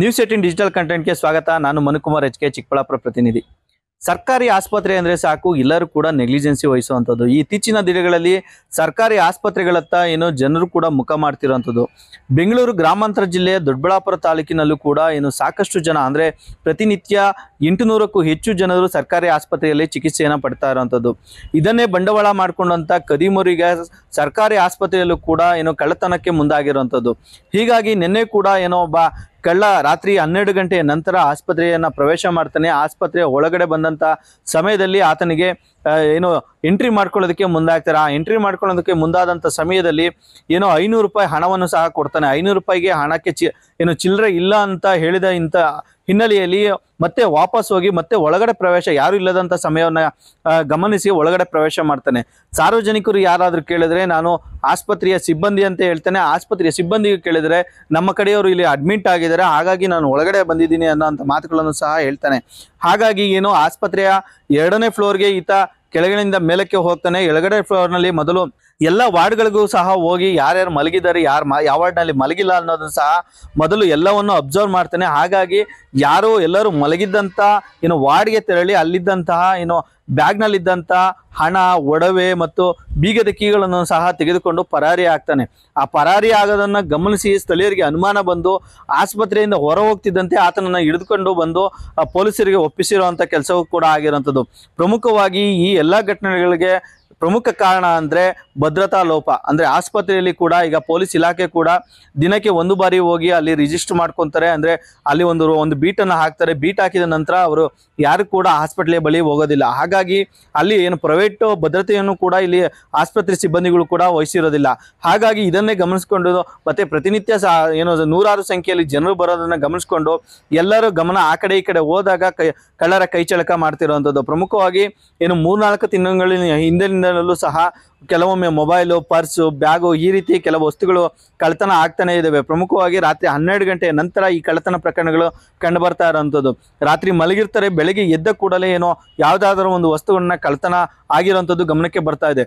News eighteen digital ಕಂಟೆಂಟ್ಗೆ ಸ್ವಾಗತ. ನಾನು Manukumar H K Chikkaballapur ಪ್ರತಿನಿಧಿ. ಸರ್ಕಾರಿ ಆಸ್ಪತ್ರೆ ಅಂದರೆ ಸಾಕು, ಎಲ್ಲರೂ ಕೂಡ ನೆಗ್ಲಿಜೆನ್ಸಿ ವಹಿಸುವಂಥದ್ದು. ಇತ್ತೀಚಿನ ದಿನಗಳಲ್ಲಿ ಸರ್ಕಾರಿ ಆಸ್ಪತ್ರೆಗಳತ್ತ ಏನು ಜನರು ಕೂಡ ಮುಖ ಮಾಡ್ತಿರುವಂಥದ್ದು ಬೆಂಗಳೂರು ಗ್ರಾಮಾಂತರ ಜಿಲ್ಲೆಯ ದೊಡ್ಡಬಳ್ಳಾಪುರ ತಾಲೂಕಿನಲ್ಲೂ ಕೂಡ ಏನು ಸಾಕಷ್ಟು ಜನ ಅಂದರೆ ಪ್ರತಿನಿತ್ಯ ಎಂಟುನೂರಕ್ಕೂ ಹೆಚ್ಚು ಜನರು ಸರ್ಕಾರಿ ಆಸ್ಪತ್ರೆಯಲ್ಲಿ ಚಿಕಿತ್ಸೆಯನ್ನು ಪಡ್ತಾ ಇರುವಂಥದ್ದು ಇದನ್ನೇ ಬಂಡವಾಳ ಮಾಡಿಕೊಂಡಂಥ ಕದಿಮುರಿಗ ಸರ್ಕಾರಿ ಆಸ್ಪತ್ರೆಯಲ್ಲೂ ಕೂಡ ಏನು ಕಳ್ಳತನಕ್ಕೆ ಮುಂದಾಗಿರುವಂಥದ್ದು ಹೀಗಾಗಿ ನಿನ್ನೆ ಕೂಡ ಏನೋ ಒಬ್ಬ ಕಳ್ಳ ರಾತ್ರಿ ಹನ್ನೆರಡು ಗಂಟೆಯ ನಂತರ ಆಸ್ಪತ್ರೆಯನ್ನು ಪ್ರವೇಶ ಮಾಡ್ತಾನೆ. ಆಸ್ಪತ್ರೆಯ ಒಳಗಡೆ ಬಂದಂಥ ಸಮಯದಲ್ಲಿ ಆತನಿಗೆ ಏನು ಎಂಟ್ರಿ ಮಾಡ್ಕೊಳ್ಳೋದಕ್ಕೆ ಮುಂದಾಗ್ತಾರೆ. ಆ ಎಂಟ್ರಿ ಮಾಡ್ಕೊಳ್ಳೋದಕ್ಕೆ ಮುಂದಾದಂಥ ಸಮಯದಲ್ಲಿ ಏನೋ ಐನೂರು ರೂಪಾಯಿ ಹಣವನ್ನು ಸಹ ಕೊಡ್ತಾನೆ. ಐನೂರು ರೂಪಾಯಿಗೆ ಹಣಕ್ಕೆ ಏನು ಚಿಲ್ಲರೆ ಇಲ್ಲ ಅಂತ ಹೇಳಿದ ಇಂಥ ಹಿನ್ನೆಲೆಯಲ್ಲಿ ಮತ್ತೆ ವಾಪಸ್ ಹೋಗಿ ಮತ್ತೆ ಒಳಗಡೆ ಪ್ರವೇಶ ಯಾರು ಇಲ್ಲದಂತ ಸಮಯವನ್ನ ಗಮನಿಸಿ ಒಳಗಡೆ ಪ್ರವೇಶ ಮಾಡ್ತಾನೆ. ಸಾರ್ವಜನಿಕರು ಯಾರಾದರೂ ಕೇಳಿದ್ರೆ ನಾನು ಆಸ್ಪತ್ರೆಯ ಸಿಬ್ಬಂದಿ ಅಂತ ಹೇಳ್ತಾನೆ. ಆಸ್ಪತ್ರೆಯ ಸಿಬ್ಬಂದಿಗೆ ಕೇಳಿದ್ರೆ ನಮ್ಮ ಕಡೆಯವರು ಇಲ್ಲಿ ಅಡ್ಮಿಟ್ ಆಗಿದ್ದಾರೆ. ಹಾಗಾಗಿ ನಾನು ಒಳಗಡೆ ಬಂದಿದ್ದೀನಿ ಅನ್ನೋ ಮಾತುಗಳನ್ನು ಸಹ ಹೇಳ್ತಾನೆ. ಹಾಗಾಗಿ ಏನು ಆಸ್ಪತ್ರೆಯ ಎರಡನೇ ಫ್ಲೋರ್ಗೆ ಈತ ಕೆಳಗಡೆಯಿಂದ ಮೇಲಕ್ಕೆ ಹೋಗ್ತಾನೆ. ಎಳಗಡೆ ಫ್ಲೋರ್ನಲ್ಲಿ ಮೊದಲು ಎಲ್ಲ ವಾರ್ಡ್ಗಳಿಗೂ ಸಹ ಹೋಗಿ ಯಾರ್ಯಾರು ಮಲಗಿದ್ದಾರೆ, ಯಾರು ಯಾವ ವಾರ್ಡ್ನಲ್ಲಿ ಮಲಗಿಲ್ಲ ಅನ್ನೋದನ್ನು ಸಹ ಮೊದಲು ಎಲ್ಲವನ್ನು ಅಬ್ಸರ್ವ್ ಮಾಡ್ತಾನೆ. ಹಾಗಾಗಿ ಯಾರು ಎಲ್ಲರೂ ಮಲಗಿದ್ದಂಥ ಏನು ವಾರ್ಡ್ಗೆ ತೆರಳಿ ಅಲ್ಲಿದ್ದಂತಹ ಏನು ಬ್ಯಾಗ್ನಲ್ಲಿದ್ದಂಥ ಹಣ, ಒಡವೆ ಮತ್ತು ಬೀಗದ ಕೀಗಳನ್ನು ಸಹ ತೆಗೆದುಕೊಂಡು ಪರಾರಿ ಆಗ್ತಾನೆ. ಆ ಪರಾರಿ ಆಗೋದನ್ನ ಗಮನಿಸಿ ಸ್ಥಳೀಯರಿಗೆ ಅನುಮಾನ ಬಂದು ಆಸ್ಪತ್ರೆಯಿಂದ ಹೊರ ಹೋಗ್ತಿದ್ದಂತೆ ಆತನನ್ನ ಹಿಡಿದುಕೊಂಡು ಬಂದು ಪೊಲೀಸರಿಗೆ ಒಪ್ಪಿಸಿರುವಂಥ ಕೆಲಸವೂ ಕೂಡ ಆಗಿರುವಂಥದ್ದು ಪ್ರಮುಖವಾಗಿ ಈ ಎಲ್ಲಾ ಘಟನೆಗಳಿಗೆ ಪ್ರಮುಖ ಕಾರಣ ಅಂದರೆ ಭದ್ರತಾ ಲೋಪ. ಅಂದರೆ ಆಸ್ಪತ್ರೆಯಲ್ಲಿ ಕೂಡ ಈಗ ಪೊಲೀಸ್ ಇಲಾಖೆ ಕೂಡ ದಿನಕ್ಕೆ ಒಂದು ಬಾರಿ ಹೋಗಿ ಅಲ್ಲಿ ರಿಜಿಸ್ಟರ್ ಮಾಡ್ಕೊತಾರೆ. ಅಂದರೆ ಅಲ್ಲಿ ಒಂದು ಒಂದು ಬೀಟನ್ನು ಹಾಕ್ತಾರೆ. ಬೀಟ್ ಹಾಕಿದ ನಂತರ ಅವರು ಯಾರು ಕೂಡ ಹಾಸ್ಪಿಟ್ಲಿಗೆ ಬಳಿ ಹೋಗೋದಿಲ್ಲ. ಹಾಗಾಗಿ ಅಲ್ಲಿ ಏನು ಪ್ರೈವೇಟ್ ಭದ್ರತೆಯನ್ನು ಕೂಡ ಇಲ್ಲಿ ಆಸ್ಪತ್ರೆ ಸಿಬ್ಬಂದಿಗಳು ಕೂಡ ವಹಿಸಿರೋದಿಲ್ಲ. ಹಾಗಾಗಿ ಇದನ್ನೇ ಗಮನಿಸ್ಕೊಂಡು ಮತ್ತು ಪ್ರತಿನಿತ್ಯ ಸಹ ಏನು ನೂರಾರು ಸಂಖ್ಯೆಯಲ್ಲಿ ಜನರು ಬರೋದನ್ನು ಗಮನಿಸ್ಕೊಂಡು ಎಲ್ಲರೂ ಗಮನ ಆ ಕಡೆ ಈ ಕಡೆ ಹೋದಾಗ ಕೈ, ಕಳ್ಳರ ಕೈಚಳಕ ಮಾಡ್ತಿರುವಂಥದ್ದು ಪ್ರಮುಖವಾಗಿ ಏನು ಮೂರ್ನಾಲ್ಕು ತಿಂಗಳಿನ ಹಿಂದಿನಿಂದಲೂ ಸಹ ಕೆಲವೊಮ್ಮೆ ಮೊಬೈಲು, ಪರ್ಸು, ಬ್ಯಾಗು ಈ ರೀತಿ ಕೆಲವು ವಸ್ತುಗಳು ಕಳ್ಳತನ ಆಗ್ತಾನೇ ಇದ್ದಾವೆ ಪ್ರಮುಖವಾಗಿ ರಾತ್ರಿ ಹನ್ನೆರಡು ಗಂಟೆಯ ನಂತರ ಈ ಕಳ್ಳತನ ಪ್ರಕರಣಗಳು ಕಂಡು ಬರ್ತಾ ಇರೋವಂಥದ್ದು. ರಾತ್ರಿ ಮಲಗಿರ್ತಾರೆ, ಬೆಳಗ್ಗೆ ಎದ್ದ ಕೂಡಲೇ ಏನೋ ಯಾವುದಾದ್ರೂ ಒಂದು ವಸ್ತುಗಳನ್ನ ಕಳ್ಳತನ ಆಗಿರೋವಂಥದ್ದು ಗಮನಕ್ಕೆ ಬರ್ತಾ ಇದೆ.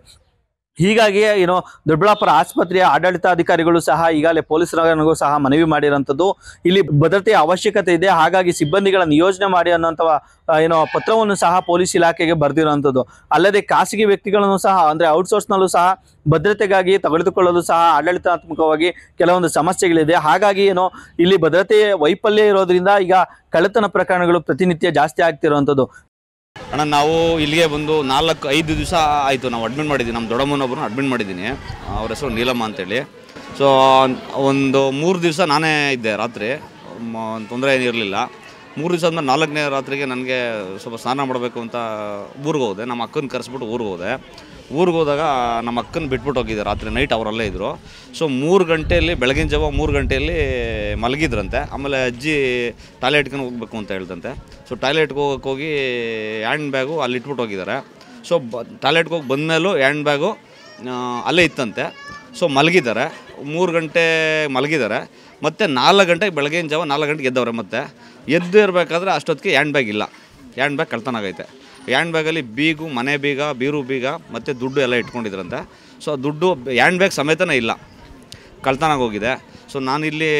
ಹೀಗಾಗಿ ಏನು ದೊಡ್ಡಬಳ್ಳಾಪುರ ಆಸ್ಪತ್ರೆಯ ಆಡಳಿತಾಧಿಕಾರಿಗಳು ಸಹ ಈಗಾಗಲೇ ಪೊಲೀಸರಿಗೂ ಸಹ ಮನವಿ ಮಾಡಿರುವಂಥದ್ದು. ಇಲ್ಲಿ ಭದ್ರತೆಯ ಅವಶ್ಯಕತೆ ಇದೆ. ಹಾಗಾಗಿ ಸಿಬ್ಬಂದಿಗಳ ನಿಯೋಜನೆ ಮಾಡಿ ಅನ್ನೋಂಥ ಏನೋ ಪತ್ರವನ್ನು ಸಹ ಪೊಲೀಸ್ ಇಲಾಖೆಗೆ ಬರೆದಿರುವಂಥದ್ದು. ಅಲ್ಲದೆ ಖಾಸಗಿ ವ್ಯಕ್ತಿಗಳನ್ನು ಸಹ, ಅಂದರೆ ಔಟ್ಸೋರ್ಸ್ನಲ್ಲೂ ಸಹ ಭದ್ರತೆಗಾಗಿ ತೆಗೆದುಕೊಳ್ಳಲು ಸಹ ಆಡಳಿತಾತ್ಮಕವಾಗಿ ಕೆಲವೊಂದು ಸಮಸ್ಯೆಗಳಿದೆ. ಹಾಗಾಗಿ ಏನೋ ಇಲ್ಲಿ ಭದ್ರತೆಯ ವೈಫಲ್ಯ ಇರೋದ್ರಿಂದ ಈಗ ಕಳ್ಳತನ ಪ್ರಕರಣಗಳು ಪ್ರತಿನಿತ್ಯ ಜಾಸ್ತಿ ಆಗ್ತಿರುವಂಥದ್ದು. ಅಣ್ಣ, ನಾವು ಇಲ್ಲಿಗೆ ಬಂದು ನಾಲ್ಕು, ಐದು ದಿವಸ ಆಯಿತು. ನಾವು ಅಡ್ಮಿಟ್ ಮಾಡಿದ್ದೀವಿ ನಮ್ಮ ದೊಡ್ಡಮ್ಮನೊಬ್ಬರು ಅಡ್ಮಿಟ್ ಮಾಡಿದ್ದೀನಿ ಅವ್ರ ಹೆಸರು ನೀಲಮ್ಮ ಅಂತೇಳಿ. ಸೊ ಒಂದು ಮೂರು ದಿವಸ ನಾನೇ ಇದ್ದೆ ರಾತ್ರಿ. ತೊಂದರೆ ಏನಿರಲಿಲ್ಲ ಮೂರು ದಿವಸ ಅಂದ್ರೆ ನಾಲ್ಕನೇ ರಾತ್ರಿಗೆ ನನಗೆ ಸ್ವಲ್ಪ ಸ್ನಾನ ಮಾಡಬೇಕು ಅಂತ ಊರಿಗೆ ಹೋದೆ. ನಮ್ಮ ಅಕ್ಕನ ಕರೆಸ್ಬಿಟ್ಟು ಊರಿಗೆ ಹೋದೆ. ಊರಿಗೆ ಹೋದಾಗ ನಮ್ಮ ಅಕ್ಕನ ಬಿಟ್ಬಿಟ್ಟು ಹೋಗಿದ್ದೆ. ರಾತ್ರಿ ನೈಟ್ ಅವರಲ್ಲೇ ಇದ್ದರು ಸೊ ಮೂರು ಗಂಟೆಯಲ್ಲಿ, ಬೆಳಗಿನ ಜಾವ ಮೂರು ಗಂಟೆಯಲ್ಲಿ ಮಲಗಿದ್ರಂತೆ. ಆಮೇಲೆ ಅಜ್ಜಿ ಟಾಯ್ಲೆಟ್ಗೆ ಹೋಗ್ಬೇಕು ಅಂತ ಹೇಳ್ದಂತೆ. ಸೊ ಟಾಯ್ಲೆಟ್ಗೆ ಹೋಗಕ್ಕೆ ಹೋಗಿ ಹ್ಯಾಂಡ್ ಬ್ಯಾಗು ಅಲ್ಲಿ ಇಟ್ಬಿಟ್ಟು ಹೋಗಿದ್ದಾರೆ. ಸೊ ಬ ಟಾಯ್ಲೆಟ್ಗೆ ಹೋಗಿ ಬಂದಮೇಲೂ ಹ್ಯಾಂಡ್ ಬ್ಯಾಗು ಅಲ್ಲೇ ಇತ್ತಂತೆ. ಸೊ ಮಲಗಿದ್ದಾರೆ. ಮೂರು ಗಂಟೆ ಮಲಗಿದ್ದಾರೆ. ಮತ್ತು ನಾಲ್ಕು ಗಂಟೆಗೆ ಬೆಳಗಿನ ಜಾವ ನಾಲ್ಕು ಗಂಟೆಗೆ ಎದ್ದವ್ರೆ ಮತ್ತೆ. ಎದ್ದು ಇರಬೇಕಾದ್ರೆ ಅಷ್ಟೊತ್ತಿಗೆ ಹ್ಯಾಂಡ್ ಬ್ಯಾಗ್ ಇಲ್ಲ. ಹ್ಯಾಂಡ್ ಬ್ಯಾಗ್ ಕಳ್ತನ ಆಗೈತೆ. ಹ್ಯಾಂಡ್ ಬ್ಯಾಗಲ್ಲಿ ಬೀಗು, ಮನೆ ಬೀಗ, ಬೀರು ಬೀಗ ಮತ್ತು ದುಡ್ಡು ಎಲ್ಲ ಇಟ್ಕೊಂಡಿದ್ರಂತೆ. ಸೊ ದುಡ್ಡು ಹ್ಯಾಂಡ್ ಬ್ಯಾಗ್ ಸಮೇತನೇ ಇಲ್ಲ. ಕಳ್ತನಾಗೋಗಿದೆ ಸೊ ನಾನಿಲ್ಲಿ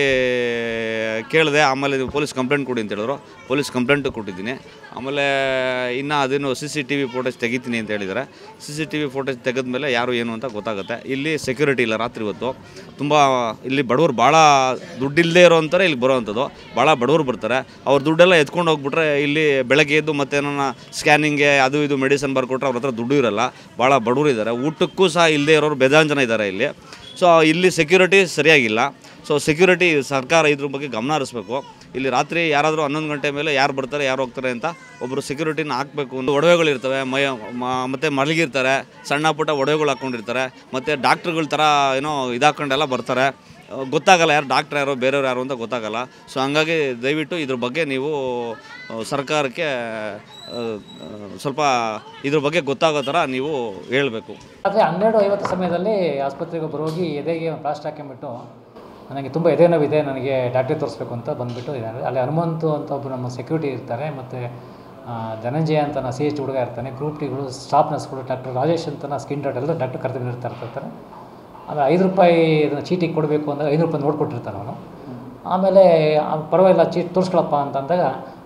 ಕೇಳಿದೆ, ಆಮೇಲೆ ಇದು ಪೊಲೀಸ್ ಕಂಪ್ಲೇಂಟ್ ಕೊಡಿ ಅಂತ ಹೇಳಿದ್ರು. ಪೊಲೀಸ್ ಕಂಪ್ಲೇಂಟು ಕೊಟ್ಟಿದ್ದೀನಿ. ಆಮೇಲೆ ಇನ್ನು ಅದೇನು C C T V footage ತೆಗಿತೀನಿ ಅಂತ ಹೇಳಿದರೆ C C T V footage ತೆಗೆದ್ಮೇಲೆ ಯಾರು ಏನು ಅಂತ ಗೊತ್ತಾಗುತ್ತೆ. ಇಲ್ಲಿ ಸೆಕ್ಯೂರಿಟಿ ಇಲ್ಲ ರಾತ್ರಿ ಹೊತ್ತು. ತುಂಬ ಇಲ್ಲಿ ಬಡವರು ಭಾಳ ದುಡ್ಡಿಲ್ಲದೆ ಇರೋವಂಥವ್ರೆ ಇಲ್ಲಿ ಬರೋವಂಥದ್ದು. ಭಾಳ ಬಡವರು ಬರ್ತಾರೆ. ಅವ್ರ ದುಡ್ಡೆಲ್ಲ ಎತ್ಕೊಂಡು ಹೋಗ್ಬಿಟ್ರೆ ಇಲ್ಲಿ ಬೆಳಗ್ಗೆ ಎದ್ದು ಮತ್ತೆ ಏನಾರ ಸ್ಕ್ಯಾನಿಂಗ್ಗೆ ಅದು ಇದು ಮೆಡಿಸನ್ ಬರ್ಕೊಟ್ರೆ ಅವ್ರ ಹತ್ರ ದುಡ್ಡು ಇರಲ್ಲ. ಭಾಳ ಬಡವರು ಇದ್ದಾರೆ. ಊಟಕ್ಕೂ ಸಹ ಇಲ್ಲದೆ ಇರೋರು ಬೇಜಾನ್ ಜನ ಇದ್ದಾರೆ ಇಲ್ಲಿ. ಸೊ ಇಲ್ಲಿ ಸೆಕ್ಯೂರಿಟಿ ಸರಿಯಾಗಿಲ್ಲ. ಸೊ ಸೆಕ್ಯೂರಿಟಿ ಸರ್ಕಾರ ಇದ್ರ ಬಗ್ಗೆ ಗಮನ ಹರಿಸ್ಬೇಕು. ಇಲ್ಲಿ ರಾತ್ರಿ ಯಾರಾದರೂ ಹನ್ನೊಂದು ಗಂಟೆ ಮೇಲೆ ಯಾರು ಬರ್ತಾರೆ, ಯಾರು ಹೋಗ್ತಾರೆ ಅಂತ ಒಬ್ಬರು ಸೆಕ್ಯೂರಿಟಿನ ಹಾಕಬೇಕು ಒಂದು ಒಡವೆಗಳಿರ್ತವೆ ಮೈ ಮ- ಮತ್ತೆ ಮಲಗಿರ್ತಾರೆ, ಸಣ್ಣ ಪುಟ್ಟ ಒಡವೆಗಳು ಹಾಕ್ಕೊಂಡಿರ್ತಾರೆ, ಮತ್ತು ಡಾಕ್ಟ್ರುಗಳ ಥರ ಏನೋ ಇದಾಕೊಂಡೆಲ್ಲ ಬರ್ತಾರೆ. ಗೊತ್ತಾಗಲ್ಲ ಯಾರು ಡಾಕ್ಟ್ರ್ ಯಾರು, ಬೇರೆಯವ್ರು ಯಾರು ಅಂತ ಗೊತ್ತಾಗಲ್ಲ. ಸೊ ಹಂಗಾಗಿ ದಯವಿಟ್ಟು ಇದ್ರ ಬಗ್ಗೆ ನೀವು ಸರ್ಕಾರಕ್ಕೆ ಸ್ವಲ್ಪ ಇದ್ರ ಬಗ್ಗೆ ಗೊತ್ತಾಗೋ ಥರ ನೀವು ಹೇಳಬೇಕು. ಆದರೆ ಹನ್ನೆರಡು ಐವತ್ತು ಸಮಯದಲ್ಲಿ ಆಸ್ಪತ್ರೆಗೆ ಒಬ್ಬರು ಹೋಗಿ ಎದೆಗೆ ಪ್ಲಾಸ್ಟ್ ಹಾಕೊಂಬಿಟ್ಟು ನನಗೆ ತುಂಬ ಎದೆ ನೋವಿದೆ, ನನಗೆ ಡಾಕ್ಟ್ರಿಗೆ ತೋರಿಸ್ಬೇಕು ಅಂತ ಬಂದುಬಿಟ್ಟು ಅಲ್ಲಿ ಹನುಮಂತು ಅಂತ ಒಬ್ಬರು ನಮ್ಮ ಸೆಕ್ಯೂರಿಟಿ ಇರ್ತಾರೆ, ಮತ್ತು ಧನಂಜಯ ಅಂತ ಸಿ ಎಚ್ ಹುಡುಗ ಇರ್ತಾನೆ. ಗ್ರೂಪ್ ಟಿಗಳು ಸ್ಟಾಫ್ ನರ್ಸ್ಗಳು ಡಾಕ್ಟರ್ ರಾಜೇಶ್ ಅಂತ ಸ್ಕಿನ್ ಡಾಟ್ ಎಲ್ಲ ಡಾಕ್ಟರ್ ಕರೆದು ಇರ್ತಾ ಇರ್ತಾರೆ ಅದು ಐದು ರೂಪಾಯಿ ಇದನ್ನು ಚೀಟಿ ಕೊಡಬೇಕು ಅಂದರೆ ಐದು ರೂಪಾಯಿ ನೋಡ್ಕೊಟ್ಟಿರ್ತಾನೆ ಅವನು. ಆಮೇಲೆ ಪರವಾಗಿಲ್ಲ ಚೀಟ್ ತೋರಿಸ್ಕೊಳಪ್ಪ ಅಂತಂದಾಗ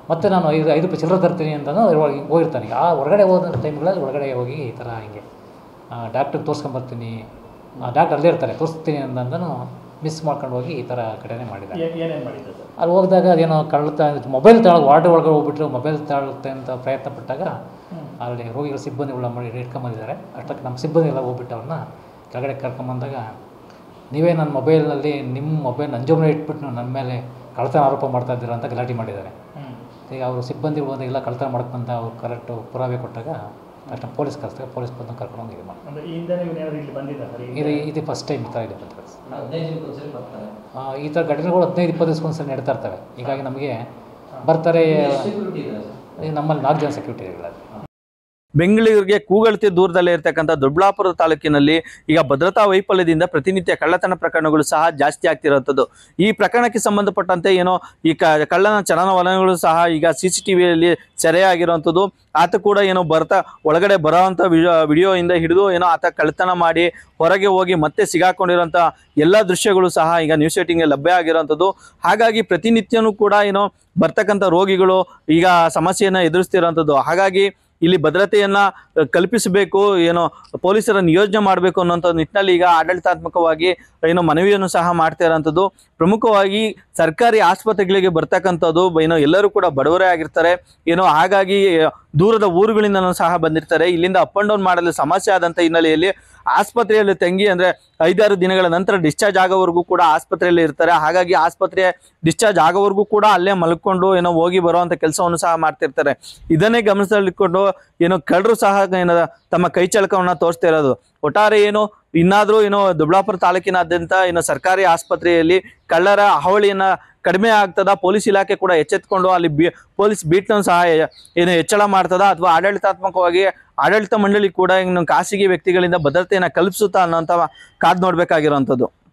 ಮತ್ತೆ ನಾನು ಐದು ಐದು ರೂಪಾಯಿ ಚಿಲ್ಲರೆ ತರ್ತೀನಿ ಅಂತಲೂ ಒಳಗೆ ಹೋಗಿರ್ತಾನೆ. ಆ ಹೊರಗಡೆ ಹೋದ ಟೈಮ್ಗಳಲ್ಲಿ ಒಳಗಡೆ ಹೋಗಿ ಈ ಥರ ಹಿಂಗೆ ಡಾಕ್ಟ್ರಿಗೆ ತೋರಿಸ್ಕೊಂಬರ್ತೀನಿ ಡಾಕ್ಟರ್ ಅಲ್ಲೇ ಇರ್ತಾರೆ, ತೋರಿಸ್ತೀನಿ ಅಂತಂದನು ಮಿಸ್ ಮಾಡ್ಕೊಂಡು ಹೋಗಿ ಈ ಥರ ಘಟನೆ ಮಾಡಿದ್ದಾರೆ. ಅಲ್ಲಿ ಹೋಗಿದಾಗ ಅದೇನೋ ಕಳ್ತ ಮೊಬೈಲ್ ತಾಳ ವಾರ್ಡ್ ಒಳಗೆ ಹೋಗ್ಬಿಟ್ರು ಮೊಬೈಲ್ ತಾಳುತ್ತೆ ಅಂತ ಪ್ರಯತ್ನ ಪಟ್ಟಾಗ ಅಲ್ಲಿ ರೋಗಿಗಳ ಸಿಬ್ಬಂದಿಗಳ ಮಾಡಿ ಇಟ್ಕೊಂಬಂದಿದ್ದಾರೆ ಅಷ್ಟಕ್ಕೆ ನಮ್ಮ ಸಿಬ್ಬಂದಿ ಎಲ್ಲ ಹೋಗ್ಬಿಟ್ಟು ಅವ್ರನ್ನ ಕೆಳಗಡೆ ಕರ್ಕೊಂಬಂದಾಗ ನೀವೇ ನನ್ನ ಮೊಬೈಲ್ನಲ್ಲಿ ನಿಮ್ಮ ಮೊಬೈಲ್ ನಂಜಮ್ಮನೆ ಇಟ್ಬಿಟ್ಟು ನನ್ನ ಮೇಲೆ ಕಳ್ಳತನ ಆರೋಪ ಮಾಡ್ತಾ ಇದ್ದೀರಾ ಅಂತ ಗಲಾಟೆ ಮಾಡಿದ್ದಾರೆ. ಈಗ ಅವರು ಸಿಬ್ಬಂದಿ ಬಂದು ಕಳ್ಳತನ ಕಳ್ತನ ಮಾಡ್ಕೊಂತ ಅವ್ರು ಕರೆಕ್ಟು ಪುರಾವೆ ಕೊಟ್ಟಾಗ ತಕ್ಷಣ ಪೊಲೀಸ್ ಕರೆಸ್ತಾರೆ ಪೊಲೀಸ್ ಬಂದು ಕರ್ಕೊಂಡು ಹೋಗಿ ಇದು ಮಾಡಿ ಇಲ್ಲಿ ಇದು ಇದು ಫಸ್ಟ್ ಟೈಮ್ ಈ ಥರ ಇದೆ ಬಂದಿರೋದು. ಆ, ಈ ಥರ ಘಟನೆಗಳು ಹದಿನೈದು ಇಪ್ಪತ್ತು ದಿವಸಕ್ಕೊಂದ್ಸರಿ ನಡೀತಾ ಇರ್ತವೆ. ಹೀಗಾಗಿ ನಮಗೆ ಬರ್ತಾರೆ ನಮ್ಮಲ್ಲಿ ನಾಲ್ಕು ಜನ ಸೆಕ್ಯೂರಿಟಿ ಇರಲ್ಲ ಬೆಂಗಳೂರಿಗೆ ಕೂಗಳತೆ ದೂರದಲ್ಲೇ ಇರತಕ್ಕಂಥ ದೊಡ್ಡಬಳ್ಳಾಪುರ ತಾಲೂಕಿನಲ್ಲಿ ಈಗ ಭದ್ರತಾ ವೈಫಲ್ಯದಿಂದ ಪ್ರತಿನಿತ್ಯ ಕಳ್ಳತನ ಪ್ರಕರಣಗಳು ಸಹ ಜಾಸ್ತಿ ಆಗ್ತಿರುವಂಥದ್ದು. ಈ ಪ್ರಕರಣಕ್ಕೆ ಸಂಬಂಧಪಟ್ಟಂತೆ ಏನೋ ಈ ಕಳ್ಳನ ಚಲನವಲನಗಳು ಸಹ ಈಗ ಸಿ ಸಿ ಟಿ ವಿಯಲ್ಲಿ ಸೆರೆಯಾಗಿರುವಂಥದ್ದು. ಆತ ಕೂಡ ಏನೋ ಬರ್ತಾ, ಒಳಗಡೆ ಬರೋವಂಥ ವಿಡಿಯೋ ವಿಡಿಯೋಯಿಂದ ಹಿಡಿದು ಏನೋ ಆತ ಕಳ್ಳತನ ಮಾಡಿ ಹೊರಗೆ ಹೋಗಿ ಮತ್ತೆ ಸಿಗಾಕೊಂಡಿರುವಂಥ ಎಲ್ಲ ದೃಶ್ಯಗಳು ಸಹ ಈಗ ನ್ಯೂಸ್ ಏಟಿಂಗ್ಗೆ ಲಭ್ಯ ಆಗಿರೋಂಥದ್ದು ಹಾಗಾಗಿ ಪ್ರತಿನಿತ್ಯನೂ ಕೂಡ ಏನೋ ಬರ್ತಕ್ಕಂಥ ರೋಗಿಗಳು ಈಗ ಸಮಸ್ಯೆಯನ್ನು ಎದುರಿಸ್ತಿರೋಂಥದ್ದು ಹಾಗಾಗಿ ಇಲ್ಲಿ ಭದ್ರತೆಯನ್ನ ಕಲ್ಪಿಸಬೇಕು, ಏನೋ ಪೊಲೀಸರ ನಿಯೋಜನೆ ಮಾಡಬೇಕು ಅನ್ನೋಂಥ ನಿಟ್ಟಿನಲ್ಲಿ ಈಗ ಆಡಳಿತಾತ್ಮಕವಾಗಿ, ಏನೋ ಮನವಿಯನ್ನು ಸಹ ಮಾಡ್ತಾ ಇರೋಂಥದ್ದು. ಪ್ರಮುಖವಾಗಿ ಸರ್ಕಾರಿ ಆಸ್ಪತ್ರೆಗಳಿಗೆ ಬರ್ತಕ್ಕಂಥದ್ದು, ಏನೋ ಎಲ್ಲರೂ ಕೂಡ ಬಡವರೇ ಆಗಿರ್ತಾರೆ. ಏನೋ ಹಾಗಾಗಿ ದೂರದ ಊರುಗಳಿಂದನೂ ಸಹ ಬಂದಿರ್ತಾರೆ. ಇಲ್ಲಿಂದ ಅಪ್ ಅಂಡ್ ಡೌನ್ ಮಾಡಲು ಸಮಸ್ಯೆ ಆದಂಥ ಹಿನ್ನೆಲೆಯಲ್ಲಿ ಆಸ್ಪತ್ರೆಯಲ್ಲಿ ತಂಗಿ ಅಂದ್ರೆ ಐದಾರು ದಿನಗಳ ನಂತರ ಡಿಸ್ಚಾರ್ಜ್ ಆಗೋವರೆಗೂ ಕೂಡ ಆಸ್ಪತ್ರೆಯಲ್ಲಿ ಇರ್ತಾರೆ. ಹಾಗಾಗಿ ಆಸ್ಪತ್ರೆ ಡಿಸ್ಚಾರ್ಜ್ ಆಗೋವರೆಗೂ ಕೂಡ ಅಲ್ಲೇ ಮಲ್ಕೊಂಡು ಏನೋ ಹೋಗಿ ಬರುವಂತ ಕೆಲಸವನ್ನು ಸಹ ಮಾಡ್ತಿರ್ತಾರೆ. ಇದನ್ನೇ ಗಮನಿಸಿಕೊಂಡು ಏನೋ ಕಳ್ಳರು ಸಹ ಏನೋ ತಮ್ಮ ಕೈ ಚಳಕವನ್ನ ತೋರಿಸ್ತಾ ಇರೋದು. ಒಟ್ಟಾರೆ ಏನು ಇನ್ನಾದ್ರೂ ಏನು ದೊಡ್ಡಾಪುರ ತಾಲೂಕಿನಾದ್ಯಂತ ಏನು ಸರ್ಕಾರಿ ಆಸ್ಪತ್ರೆಯಲ್ಲಿ ಕಳ್ಳರ ಹಾವಳಿಯನ್ನ ಕಡಿಮೆ ಆಗ್ತದ, ಪೊಲೀಸ್ ಇಲಾಖೆ ಕೂಡ ಎಚ್ಚೆತ್ಕೊಂಡು ಅಲ್ಲಿ ಬಿ, ಪೊಲೀಸ್ ಬೀಟ್ನ ಸಹ ಏನು ಹೆಚ್ಚಳ ಮಾಡ್ತದ ಅಥವಾ ಆಡಳಿತಾತ್ಮಕವಾಗಿ ಆಡಳಿತ ಮಂಡಳಿ ಕೂಡ ಇನ್ನು ಖಾಸಗಿ ವ್ಯಕ್ತಿಗಳಿಂದ ಭದ್ರತೆಯನ್ನು ಕಲ್ಪಿಸುತ್ತಾ ಅನ್ನೋಂಥ ಕಾದ್ ನೋಡ್ಬೇಕಾಗಿರೋಂಥದ್ದು